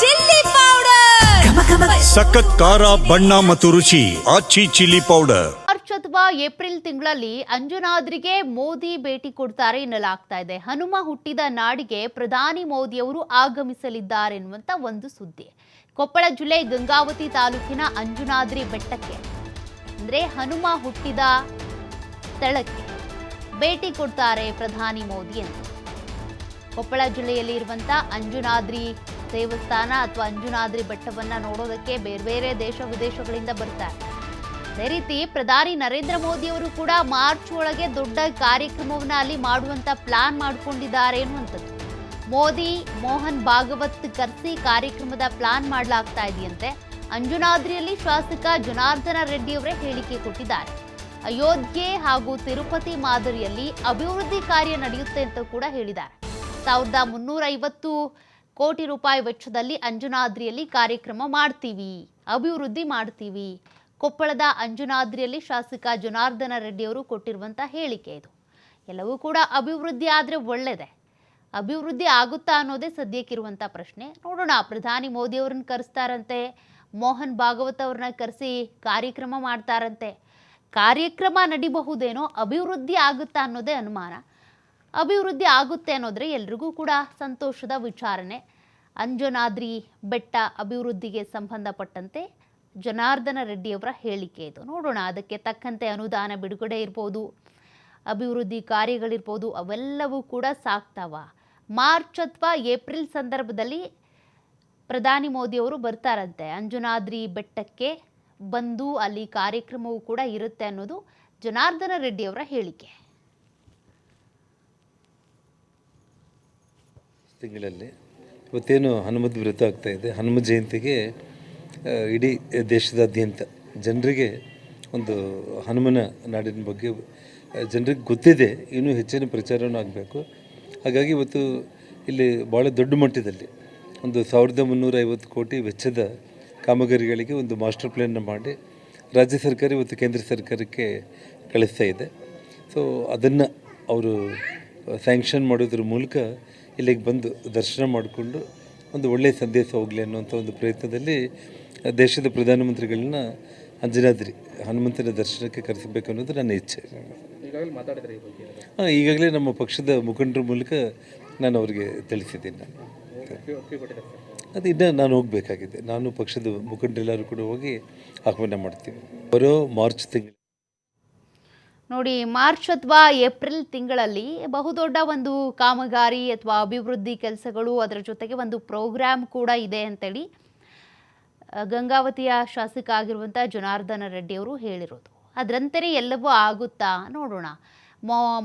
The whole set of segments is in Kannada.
Chilli powder. ಸಖತ್ ಖಾರ ಬಣ್ಣ ಮತ್ತು ರುಚಿ ಆಚಿ ಚಿಲ್ಲಿ ಪೌಡರ್. ಮಾರ್ಚ್ ಅಥವಾ ಏಪ್ರಿಲ್ ತಿಂಗಳಲ್ಲಿ ಅಂಜುನಾದ್ರಿಗೆ ಮೋದಿ ಭೇಟಿ ಕೊಡ್ತಾರೆ ಎನ್ನಲಾಗ್ತಾ ಇದೆ. ಹನುಮ ಹುಟ್ಟಿದ ನಾಡಿಗೆ ಪ್ರಧಾನಿ ಮೋದಿಯವರು ಆಗಮಿಸಲಿದ್ದಾರೆ ಎನ್ನುವಂತ ಒಂದು ಸುದ್ದಿ. ಕೊಪ್ಪಳ ಜಿಲ್ಲೆ ಗಂಗಾವತಿ ತಾಲೂಕಿನ ಅಂಜುನಾದ್ರಿ ಬೆಟ್ಟಕ್ಕೆ ಅಂದ್ರೆ ಹನುಮ ಹುಟ್ಟಿದ ಸ್ಥಳಕ್ಕೆ ಭೇಟಿ ಕೊಡ್ತಾರೆ ಪ್ರಧಾನಿ ಮೋದಿ ಅಂತ. ಕೊಪ್ಪಳ ಜಿಲ್ಲೆಯಲ್ಲಿ ಇರುವಂತ ಅಂಜನಾದ್ರಿ ದೇವಸ್ಥಾನ ಅಥವಾ ಅಂಜುನಾದ್ರಿ ಬೆಟ್ಟವನ್ನ ನೋಡೋದಕ್ಕೆ ಬೇರೆ ಬೇರೆ ದೇಶ ವಿದೇಶಗಳಿಂದ ಬರ್ತಾರೆ. ಅದೇ ರೀತಿ ಪ್ರಧಾನಿ ನರೇಂದ್ರ ಮೋದಿ ಅವರು ಕೂಡ ಮಾರ್ಚ್ ಒಳಗೆ ದೊಡ್ಡ ಕಾರ್ಯಕ್ರಮವನ್ನ ಅಲ್ಲಿ ಮಾಡುವಂತ ಪ್ಲಾನ್ ಮಾಡ್ಕೊಂಡಿದ್ದಾರೆ ಅನ್ನುವಂಥದ್ದು. ಮೋದಿ, ಮೋಹನ್ ಭಾಗವತ್ ಕರ್ಸಿ ಕಾರ್ಯಕ್ರಮದ ಪ್ಲಾನ್ ಮಾಡಲಾಗ್ತಾ ಇದೆಯಂತೆ ಅಂಜುನಾದ್ರಿಯಲ್ಲಿ ಶಾಸಕ ಜನಾರ್ದನ ರೆಡ್ಡಿ ಅವರೇ ಹೇಳಿಕೆ ಕೊಟ್ಟಿದ್ದಾರೆ. ಅಯೋಧ್ಯೆ ಹಾಗೂ ತಿರುಪತಿ ಮಾದರಿಯಲ್ಲಿ ಅಭಿವೃದ್ಧಿ ಕಾರ್ಯ ನಡೆಯುತ್ತೆ ಅಂತ ಕೂಡ ಹೇಳಿದ್ದಾರೆ. ಸಾವಿರದ ಮುನ್ನೂರ ಐವತ್ತು ಕೋಟಿ ರೂಪಾಯಿ ವೆಚ್ಚದಲ್ಲಿ ಅಂಜುನಾದ್ರಿಯಲ್ಲಿ ಕಾರ್ಯಕ್ರಮ ಮಾಡ್ತೀವಿ, ಅಭಿವೃದ್ಧಿ ಮಾಡ್ತೀವಿ. ಕೊಪ್ಪಳದ ಅಂಜುನಾದ್ರಿಯಲ್ಲಿ ಶಾಸಕ ಜನಾರ್ದನ ರೆಡ್ಡಿ ಅವರು ಕೊಟ್ಟಿರುವಂಥ ಹೇಳಿಕೆ ಇದು. ಎಲ್ಲವೂ ಕೂಡ ಅಭಿವೃದ್ಧಿ ಆದರೆ ಒಳ್ಳೆಯದೇ ಅಭಿವೃದ್ಧಿ ಆಗುತ್ತಾ ಅನ್ನೋದೇ ಸದ್ಯಕ್ಕಿರುವಂಥ ಪ್ರಶ್ನೆ. ನೋಡೋಣ, ಪ್ರಧಾನಿ ಮೋದಿ ಅವ್ರನ್ನ ಕರೆಸ್ತಾರಂತೆ, ಮೋಹನ್ ಭಾಗವತ್ ಅವ್ರನ್ನ ಕರೆಸಿ ಕಾರ್ಯಕ್ರಮ ಮಾಡ್ತಾರಂತೆ. ಕಾರ್ಯಕ್ರಮ ನಡಿಬಹುದೇನೋ, ಅಭಿವೃದ್ಧಿ ಆಗುತ್ತಾ ಅನ್ನೋದೇ ಅನುಮಾನ. ಅಭಿವೃದ್ಧಿ ಆಗುತ್ತೆ ಅನ್ನೋದ್ರೆ ಎಲ್ರಿಗೂ ಕೂಡ ಸಂತೋಷದ ವಿಚಾರಣೆ. ಅಂಜನಾದ್ರಿ ಬೆಟ್ಟ ಅಭಿವೃದ್ಧಿಗೆ ಸಂಬಂಧಪಟ್ಟಂತೆ ಜನಾರ್ದನ ರೆಡ್ಡಿಯವರ ಹೇಳಿಕೆ ಇದು. ನೋಡೋಣ, ಅದಕ್ಕೆ ತಕ್ಕಂತೆ ಅನುದಾನ ಬಿಡುಗಡೆ ಇರ್ಬೋದು, ಅಭಿವೃದ್ಧಿ ಕಾರ್ಯಗಳಿರ್ಬೋದು, ಅವೆಲ್ಲವೂ ಕೂಡ ಸಾಕ್ತಾವ. ಮಾರ್ಚ್ ಅಥವಾ ಏಪ್ರಿಲ್ ಸಂದರ್ಭದಲ್ಲಿ ಪ್ರಧಾನಿ ಮೋದಿಯವರು ಬರ್ತಾರಂತೆ. ಅಂಜನಾದ್ರಿ ಬೆಟ್ಟಕ್ಕೆ ಬಂದು ಅಲ್ಲಿ ಕಾರ್ಯಕ್ರಮವೂ ಕೂಡ ಇರುತ್ತೆ ಅನ್ನೋದು ಜನಾರ್ದನ ರೆಡ್ಡಿಯವರ ಹೇಳಿಕೆ. ತಿಂಗಳಲ್ಲಿ ಇವತ್ತೇನು ಹನುಮದ್ ವ್ರತ ಇದೆ ಹನುಮ ಜಯಂತಿಗೆ ಇಡೀ ದೇಶದಾದ್ಯಂತ ಜನರಿಗೆ ಒಂದು ಹನುಮನ ನಾಡಿನ ಬಗ್ಗೆ ಜನರಿಗೆ ಗೊತ್ತಿದೆ, ಇನ್ನೂ ಹೆಚ್ಚಿನ ಪ್ರಚಾರವೂ ಆಗಬೇಕು. ಹಾಗಾಗಿ ಇವತ್ತು ಇಲ್ಲಿ ಭಾಳ ದೊಡ್ಡ ಮಟ್ಟದಲ್ಲಿ ಒಂದು ಸಾವಿರದ ಮುನ್ನೂರ ಐವತ್ತು ಕೋಟಿ ವೆಚ್ಚದ ಕಾಮಗಾರಿಗಳಿಗೆ ಒಂದು ಮಾಸ್ಟರ್ ಪ್ಲ್ಯಾನ್ನ ಮಾಡಿ ರಾಜ್ಯ ಸರ್ಕಾರ ಇವತ್ತು ಕೇಂದ್ರ ಸರ್ಕಾರಕ್ಕೆ ಕಳಿಸ್ತಾ ಇದೆ. ಸೊ ಅದನ್ನು ಅವರು ಸ್ಯಾಂಕ್ಷನ್ ಮಾಡೋದ್ರ ಮೂಲಕ ಇಲ್ಲಿಗೆ ಬಂದು ದರ್ಶನ ಮಾಡಿಕೊಂಡು ಒಂದು ಒಳ್ಳೆಯ ಸಂದೇಶ ಹೋಗಲಿ ಅನ್ನುವಂಥ ಒಂದು ಪ್ರಯತ್ನದಲ್ಲಿ ದೇಶದ ಪ್ರಧಾನಮಂತ್ರಿಗಳನ್ನ ಅಂಜನಾದ್ರಿ ಹನುಮಂತನ ದರ್ಶನಕ್ಕೆ ಕರೆಸಬೇಕು ಅನ್ನೋದು ನನ್ನ ಇಚ್ಛೆ. ಹಾಂ ಈಗಾಗಲೇ ನಮ್ಮ ಪಕ್ಷದ ಮುಖಂಡರ ಮೂಲಕ ನಾನು ಅವರಿಗೆ ತಿಳಿಸಿದ್ದೀನಿ ನಾನು. ಅದು ಇನ್ನೂ ನಾನು ಹೋಗಬೇಕಾಗಿದೆ. ನಾನು ಪಕ್ಷದ ಮುಖಂಡರೆಲ್ಲರೂ ಕೂಡ ಹೋಗಿ ಆಹ್ವಾನ ಮಾಡ್ತೀನಿ. ಬರೋ ಮಾರ್ಚ್ ತಿಂಗಳು ನೋಡಿ, ಮಾರ್ಚ್ ಅಥವಾ ಏಪ್ರಿಲ್ ತಿಂಗಳಲ್ಲಿ ಬಹುದೊಡ್ಡ ಒಂದು ಕಾಮಗಾರಿ ಅಥವಾ ಅಭಿವೃದ್ಧಿ ಕೆಲಸಗಳು ಅದರ ಜೊತೆಗೆ ಒಂದು ಪ್ರೋಗ್ರಾಮ್ ಕೂಡ ಇದೆ ಅಂತೇಳಿ ಗಂಗಾವತಿಯ ಶಾಸಕ ಆಗಿರುವಂಥ ಜನಾರ್ದನ ರೆಡ್ಡಿ ಅವರು ಹೇಳಿರೋದು. ಅದರಂತೆಯೇ ಎಲ್ಲವೂ ಆಗುತ್ತಾ ನೋಡೋಣ.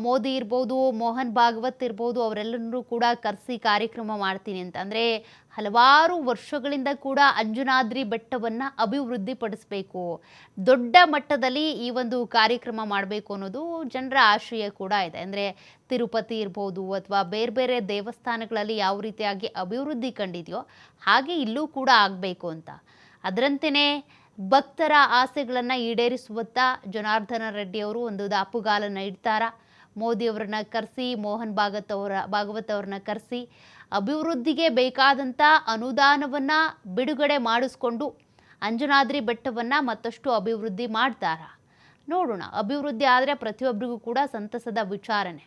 ಮೋದಿ ಇರ್ಬೋದು, ಮೋಹನ್ ಭಾಗವತ್ ಇರ್ಬೋದು ಅವರೆಲ್ಲರೂ ಕೂಡ ಕರೆಸಿ ಕಾರ್ಯಕ್ರಮ ಮಾಡ್ತೀನಿ ಅಂತ. ಅಂದರೆ ಹಲವಾರು ವರ್ಷಗಳಿಂದ ಕೂಡ ಅಂಜುನಾದ್ರಿ ಬೆಟ್ಟವನ್ನು ಅಭಿವೃದ್ಧಿಪಡಿಸಬೇಕು. ದೊಡ್ಡ ಮಟ್ಟದಲ್ಲಿ ಈ ಒಂದು ಕಾರ್ಯಕ್ರಮ ಮಾಡಬೇಕು ಅನ್ನೋದು ಜನರ ಆಶಯ ಕೂಡ ಇದೆ. ಅಂದರೆ ತಿರುಪತಿ ಇರ್ಬೋದು ಅಥವಾ ಬೇರೆ ಬೇರೆ ದೇವಸ್ಥಾನಗಳಲ್ಲಿ ಯಾವ ರೀತಿಯಾಗಿ ಅಭಿವೃದ್ಧಿ ಕಂಡಿದೆಯೋ ಹಾಗೆ ಇಲ್ಲೂ ಕೂಡ ಆಗಬೇಕು ಅಂತ. ಅದರಂತೆಯೇ ಭಕ್ತರ ಆಸೆಗಳನ್ನು ಈಡೇರಿಸುವತ್ತ ಜನಾರ್ದನ ರೆಡ್ಡಿ ಅವರು ಒಂದು ದಾಪುಗಾಲನ್ನು ಇಡ್ತಾರ ಮೋದಿಯವರನ್ನ ಕರೆಸಿ, ಮೋಹನ್ ಭಾಗತ್ ಅವರ, ಭಾಗವತ್ ಅವ್ರನ್ನ ಕರೆಸಿ ಅಭಿವೃದ್ಧಿಗೆ ಬೇಕಾದಂಥ ಅನುದಾನವನ್ನು ಬಿಡುಗಡೆ ಮಾಡಿಸ್ಕೊಂಡು ಅಂಜನಾದ್ರಿ ಬೆಟ್ಟವನ್ನು ಮತ್ತಷ್ಟು ಅಭಿವೃದ್ಧಿ ಮಾಡ್ತಾರ. ನೋಡೋಣ, ಅಭಿವೃದ್ಧಿ ಆದರೆ ಪ್ರತಿಯೊಬ್ಬರಿಗೂ ಕೂಡ ಸಂತಸದ ವಿಚಾರಣೆ.